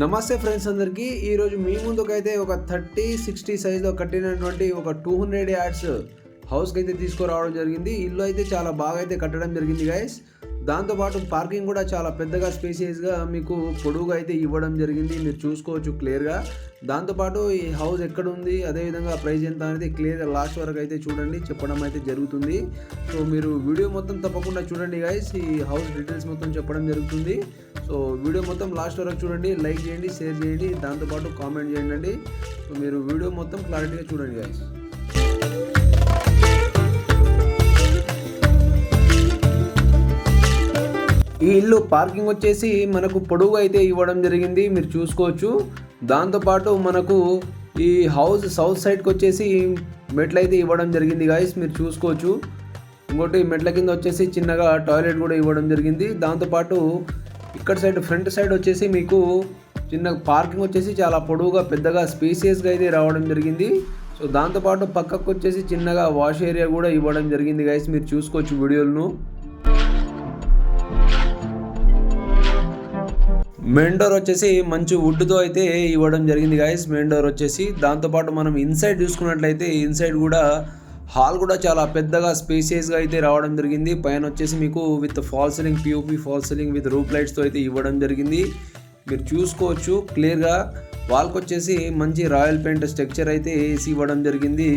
నమస్తే ఫ్రెండ్స్ అందరికీ. ఈరోజు మీ ముందుకైతే ఒక థర్టీ సిక్స్టీ సైజ్లో కట్టినటువంటి ఒక టూ హండ్రెడ్ యాడ్స్ హౌస్కి అయితే తీసుకురావడం జరిగింది. ఇల్లు అయితే చాలా బాగా అయితే కట్టడం జరిగింది గైస్ దాంతోపాటు పార్కింగ్ కూడా చాలా పెద్దగా స్పేసియస్గా మీకు పొడవుగా అయితే ఇవ్వడం జరిగింది. మీరు చూసుకోవచ్చు క్లియర్గా. దాంతోపాటు ఈ హౌస్ ఎక్కడ ఉంది అదేవిధంగా ప్రైస్ ఎంత అనేది క్లియర్గా లాస్ట్ వరకు అయితే చూడండి చెప్పడం అయితే జరుగుతుంది. సో మీరు వీడియో మొత్తం తప్పకుండా చూడండి గైస్ ఈ హౌస్ డీటెయిల్స్ మొత్తం చెప్పడం జరుగుతుంది. సో వీడియో మొత్తం లాస్ట్ వరకు చూడండి లైక్ చేయండి షేర్ చేయండి దాంతోపాటు కామెంట్ చేయండి. సో మీరు వీడియో మొత్తం క్లారిటీగా చూడండి గైస్ ఈ ఇల్లు పార్కింగ్ వచ్చేసి మనకు పొడవు అయితే ఇవ్వడం జరిగింది. మీరు చూసుకోవచ్చు. దాంతోపాటు మనకు ఈ హౌస్ సౌత్ సైడ్కి వచ్చేసి మెట్లు అయితే ఇవ్వడం జరిగింది గాయస్. మీరు చూసుకోవచ్చు. ఇంకోటి మెట్ల కింద వచ్చేసి చిన్నగా టాయిలెట్ కూడా ఇవ్వడం జరిగింది. దాంతోపాటు ఇక్కడ సైడ్ ఫ్రంట్ సైడ్ వచ్చేసి మీకు చిన్న పార్కింగ్ వచ్చేసి చాలా పొడవుగా పెద్దగా స్పేసియస్గా అయితే రావడం జరిగింది. సో దాంతోపాటు పక్కకు వచ్చేసి చిన్నగా వాష్ ఏరియా కూడా ఇవ్వడం జరిగింది గైస్ మీరు చూసుకోవచ్చు వీడియోలను. మెయిన్ డోర్ వచ్చేసి మంచి వుడ్తో అయితే ఇవ్వడం జరిగింది గాయస్ మెయిన్ డోర్ వచ్చేసి దాంతోపాటు మనం ఇన్సైడ్ చూసుకున్నట్లయితే ఇన్సైడ్ కూడా హాల్ కూడా చాలా పెద్దగా స్పేసియస్గా అయితే రావడం జరిగింది. పైన వచ్చేసి మీకు with fall ceiling POP fall ceiling with roof లైట్స్తో అయితే ఇవ్వడం జరిగింది. మీరు చూసుకోవచ్చు క్లియర్గా వాల్కి వచ్చేసి మంచి రాయల్ పెయింట్ స్ట్రక్చర్ అయితే వేసి ఇవ్వడం జరిగింది.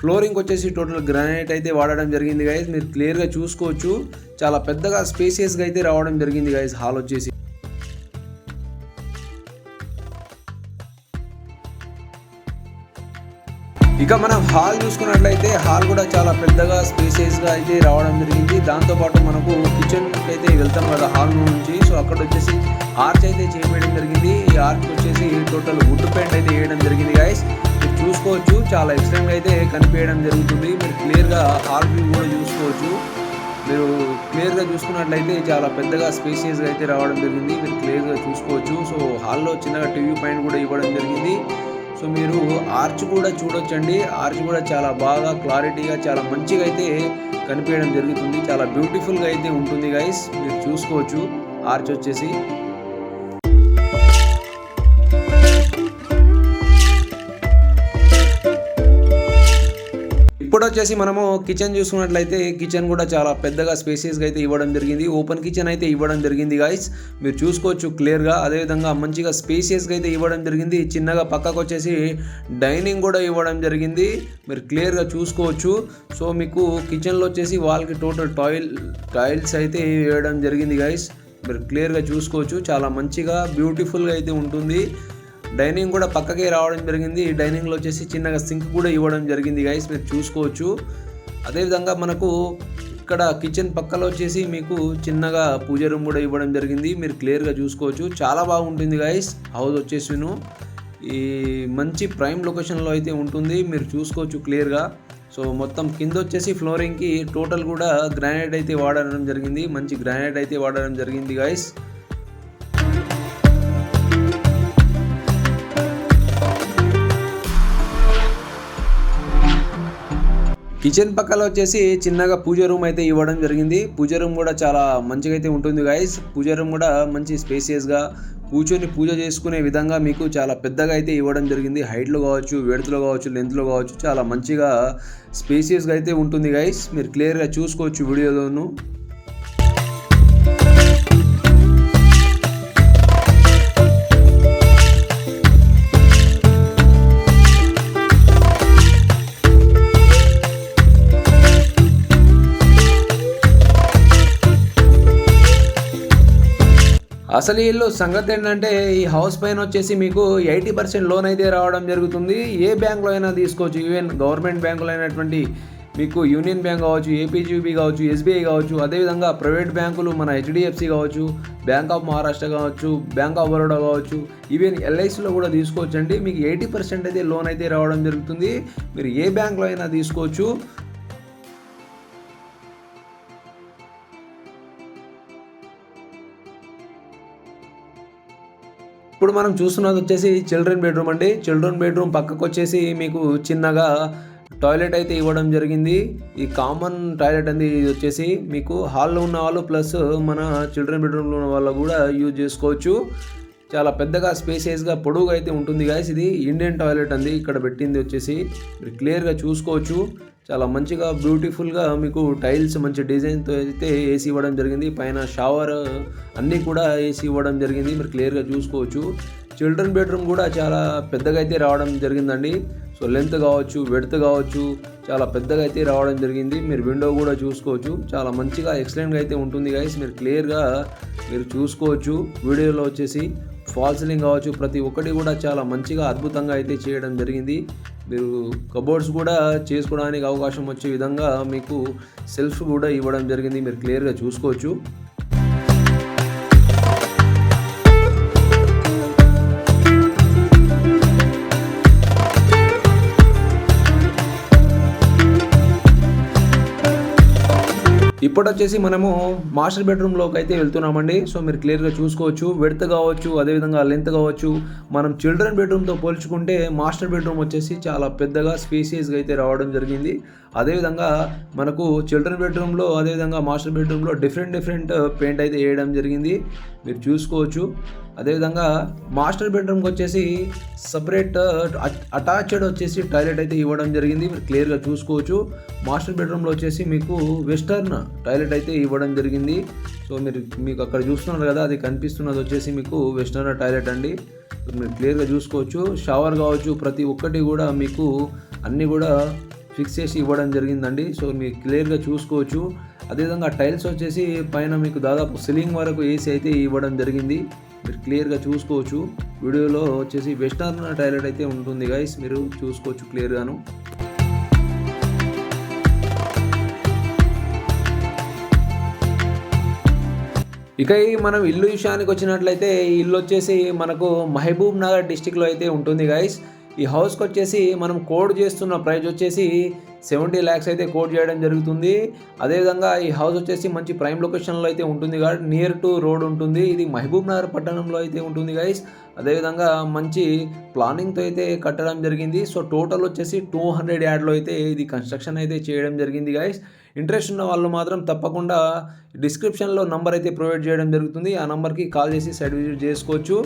ఫ్లోరింగ్ వచ్చేసి టోటల్ గ్రానైట్ అయితే వాడడం జరిగింది గైస్ మీరు క్లియర్గా చూసుకోవచ్చు. చాలా పెద్దగా స్పేసియస్గా అయితే రావడం జరిగింది గైస్ హాల్ వచ్చేసి. ఇక మనం హాల్ చూసుకున్నట్లయితే హాల్ కూడా చాలా పెద్దగా స్పేసియస్గా అయితే రావడం జరిగింది. దాంతోపాటు మనకు కిచెన్ అయితే వెళ్తాం కదా హాల్ నుంచి. సో అక్కడ వచ్చేసి ఆర్చ్ అయితే చేయడం జరిగింది. ఈ ఆర్చ్ వచ్చేసి టోటల్ వుడ్ పెయింట్ అయితే వేయడం జరిగింది గాయస్ మీరు చూసుకోవచ్చు. చాలా ఎక్సలెంట్గా అయితే కనిపించడం జరుగుతుంది. మీరు క్లియర్గా హాల్ వ్యూ కూడా చూసుకోవచ్చు. మీరు క్లియర్గా చూసుకున్నట్లయితే చాలా పెద్దగా స్పేసియస్గా అయితే రావడం జరిగింది. మీరు క్లియర్గా చూసుకోవచ్చు. సో హాల్లో చిన్నగా టీవీ పాయింట్ కూడా ఇవ్వడం జరిగింది. సో మీరు ఆర్చ్ కూడా చూడొచ్చండి. ఆర్చ్ కూడా చాలా బాగా క్లారిటీగా చాలా మంచిగా అయితే కనిపించడం జరుగుతుంది. చాలా బ్యూటిఫుల్గా అయితే ఉంటుంది గైస్ మీరు చూసుకోవచ్చు. ఆర్చ్ వచ్చేసి ఇప్పుడు వచ్చేసి మనము కిచెన్ చూసుకున్నట్లయితే కిచెన్ కూడా చాలా పెద్దగా స్పేసియస్గా అయితే ఇవ్వడం జరిగింది. ఓపెన్ కిచెన్ అయితే ఇవ్వడం జరిగింది గాయస్ మీరు చూసుకోవచ్చు క్లియర్గా అదేవిధంగా మంచిగా స్పేసియస్గా అయితే ఇవ్వడం జరిగింది. చిన్నగా పక్కకు వచ్చేసి డైనింగ్ కూడా ఇవ్వడం జరిగింది. మీరు క్లియర్గా చూసుకోవచ్చు. సో మీకు కిచెన్లో వచ్చేసి వాళ్ళకి టోటల్ టాయిల్ టైల్స్ అయితే వేయడం జరిగింది గాయస్ మీరు క్లియర్గా చూసుకోవచ్చు. చాలా మంచిగా బ్యూటిఫుల్గా అయితే ఉంటుంది. డైనింగ్ కూడా పక్కకే రావడం జరిగింది. డైనింగ్లో వచ్చేసి చిన్నగా సింక్ కూడా ఇవ్వడం జరిగింది గైస్ మీరు చూసుకోవచ్చు. అదేవిధంగా మనకు ఇక్కడ కిచెన్ పక్కలో వచ్చేసి మీకు చిన్నగా పూజ రూమ్ కూడా ఇవ్వడం జరిగింది. మీరు క్లియర్గా చూసుకోవచ్చు. చాలా బాగుంటుంది గైస్ హౌస్ వచ్చేసిను. ఈ మంచి ప్రైమ్ లొకేషన్లో అయితే ఉంటుంది. మీరు చూసుకోవచ్చు క్లియర్గా సో మొత్తం కింద వచ్చేసి ఫ్లోరింగ్కి టోటల్ కూడా గ్రానైట్ అయితే వాడడం జరిగింది. మంచి గ్రానైట్ అయితే వాడడం జరిగింది గైస్ కిచెన్ పక్కన వచ్చేసి చిన్నగా పూజ రూమ్ అయితే ఇవ్వడం జరిగింది. పూజ రూమ్ కూడా చాలా మంచిగా అయితే ఉంటుంది గాయస్ పూజ రూమ్ కూడా మంచి స్పేసియస్గా కూర్చొని పూజ చేసుకునే విధంగా మీకు చాలా పెద్దగా అయితే ఇవ్వడం జరిగింది. హైట్లో కావచ్చు వెడతలో కావచ్చు లెంత్లో కావచ్చు చాలా మంచిగా స్పేసియస్గా అయితే ఉంటుంది గైస్ మీరు క్లియర్గా చూసుకోవచ్చు వీడియోలోను. అసలు వీళ్ళు సంగతి ఏంటంటే ఈ హౌస్ పైన వచ్చేసి మీకు ఎయిటీ పర్సెంట్ లోన్ అయితే రావడం జరుగుతుంది. ఏ బ్యాంకులో అయినా తీసుకోవచ్చు. ఈవెన్ గవర్నమెంట్ బ్యాంకులో అయినటువంటి మీకు యూనియన్ బ్యాంక్ కావచ్చు ఏపీజీబీ కావచ్చు ఎస్బీఐ కావచ్చు అదేవిధంగా ప్రైవేట్ బ్యాంకులు మన హెచ్డిఎఫ్సి కావచ్చు బ్యాంక్ ఆఫ్ మహారాష్ట్ర కావచ్చు బ్యాంక్ ఆఫ్ బరోడా కావచ్చు ఈవెన్ ఎల్ఐసిలో కూడా తీసుకోవచ్చు అండి మీకు ఎయిటీ పర్సెంట్ అయితే లోన్ అయితే రావడం జరుగుతుంది. మీరు ఏ బ్యాంకులో అయినా తీసుకోవచ్చు. ఇప్పుడు మనం చూస్తున్నది వచ్చేసి చిల్డ్రన్ బెడ్రూమ్ అండి. చిల్డ్రన్ బెడ్రూమ్ పక్కకు వచ్చేసి మీకు చిన్నగా టాయిలెట్ అయితే ఇవ్వడం జరిగింది. ఈ కామన్ టాయిలెట్ అనేది ఇది వచ్చేసి. మీకు హాల్లో ఉన్న వాళ్ళు ప్లస్ మన చిల్డ్రన్ బెడ్రూమ్లో ఉన్న వాళ్ళు కూడా యూజ్ చేసుకోవచ్చు. చాలా పెద్దగా స్పేసియస్గా పొడవుగా అయితే ఉంటుంది గాయస్ ఇది ఇండియన్ టాయిలెట్ అండి. ఇక్కడ పెట్టింది వచ్చేసి మీరు క్లియర్గా చూసుకోవచ్చు. చాలా మంచిగా బ్యూటిఫుల్గా మీకు టైల్స్ మంచి డిజైన్తో అయితే ఏసీ ఇవ్వడం జరిగింది. పైన షవర్ అన్నీ కూడా ఏసీ ఇవ్వడం జరిగింది. మీరు క్లియర్గా చూసుకోవచ్చు. చిల్డ్రన్ బెడ్రూమ్ కూడా చాలా పెద్దగా అయితే రావడం జరిగిందండి. సో లెంత్ కావచ్చు వెడత్ కావచ్చు చాలా పెద్దగా అయితే రావడం జరిగింది. మీరు విండో కూడా చూసుకోవచ్చు. చాలా మంచిగా ఎక్సలెంట్గా అయితే ఉంటుంది గైస్ మీరు క్లియర్గా మీరు చూసుకోవచ్చు. వీడియోలో వచ్చేసి ఫాల్సిలింగ్ కావచ్చు ప్రతి ఒక్కటి కూడా చాలా మంచిగా అద్భుతంగా అయితే చేయడం జరిగింది. మీరు కబోర్డ్స్ కూడా చేసుకోవడానికి అవకాశం వచ్చే విధంగా మీకు సెల్ఫ్ కూడా ఇవ్వడం జరిగింది. మీరు క్లియర్గా చూసుకోవచ్చు. ఇప్పుడు వచ్చేసి మనము మాస్టర్ బెడ్రూమ్లోకి అయితే వెళ్తున్నామండి. సో మీరు క్లియర్గా చూసుకోవచ్చు. విడత కావచ్చు అదేవిధంగా లెంత్ కావచ్చు. మనం చిల్డ్రన్ బెడ్రూమ్తో పోల్చుకుంటే మాస్టర్ బెడ్రూమ్ వచ్చేసి చాలా పెద్దగా స్పేసియస్గా అయితే రావడం జరిగింది. అదేవిధంగా మనకు చిల్డ్రన్ బెడ్రూమ్లో అదేవిధంగా మాస్టర్ బెడ్రూమ్లో డిఫరెంట్ డిఫరెంట్ పెయింట్ అయితే వేయడం జరిగింది. మీరు చూసుకోవచ్చు. అదేవిధంగా మాస్టర్ బెడ్రూమ్కి వచ్చేసి సపరేట్ అటాచ్డ్ వచ్చేసి టాయిలెట్ అయితే ఇవ్వడం జరిగింది. మీరు క్లియర్గా చూసుకోవచ్చు. మాస్టర్ బెడ్రూమ్లో వచ్చేసి మీకు వెస్టర్న్ టాయిలెట్ అయితే ఇవ్వడం జరిగింది. సో మీరు మీకు అక్కడ చూస్తున్నారు కదా అది కనిపిస్తున్నది వచ్చేసి మీకు వెస్టర్న్ టాయిలెట్ అండి. మీరు క్లియర్గా చూసుకోవచ్చు. షవర్ కావచ్చు ప్రతి ఒక్కటి కూడా మీకు అన్నీ కూడా ఫిక్స్ చేసి ఇవ్వడం జరిగిందండి. సో మీరు క్లియర్గా చూసుకోవచ్చు. అదేవిధంగా టైల్స్ వచ్చేసి పైన మీకు దాదాపు సీలింగ్ వరకు ఏసీ అయితే ఇవ్వడం జరిగింది. మీరు క్లియర్గా చూసుకోవచ్చు. వీడియోలో వచ్చేసి వెస్టర్న్ టాయిలెట్ అయితే ఉంటుంది గైస్ మీరు చూసుకోవచ్చు క్లియర్గాను. ఇక ఈ మనం ఇల్లు విషయానికి వచ్చినట్లయితే ఈ ఇల్లు వచ్చేసి మనకు మహబూబ్ నగర్ డిస్టిక్లో అయితే ఉంటుంది గైస్ ఈ హౌస్కి వచ్చేసి మనం కోడ్ చేస్తున్న ప్రైస్ వచ్చేసి సెవెంటీ ల్యాక్స్ అయితే కోట్ చేయడం జరుగుతుంది. అదేవిధంగా ఈ హౌస్ వచ్చేసి మంచి ప్రైమ్ లొకేషన్లో అయితే ఉంటుంది కాబట్టి నియర్ టు రోడ్ ఉంటుంది. ఇది మహబూబ్ నగర్ పట్టణంలో అయితే ఉంటుంది గైస్. అదేవిధంగా మంచి ప్లానింగ్తో అయితే కట్టడం జరిగింది. సో టోటల్ వచ్చేసి టూ హండ్రెడ్ యాడ్లో అయితే ఇది కన్స్ట్రక్షన్ అయితే చేయడం జరిగింది గైస్. ఇంట్రెస్ట్ ఉన్న వాళ్ళు మాత్రం తప్పకుండా డిస్క్రిప్షన్లో నంబర్ అయితే ప్రొవైడ్ చేయడం జరుగుతుంది. ఆ నంబర్కి కాల్ చేసి సైట్ విజిట్ చేసుకోవచ్చు.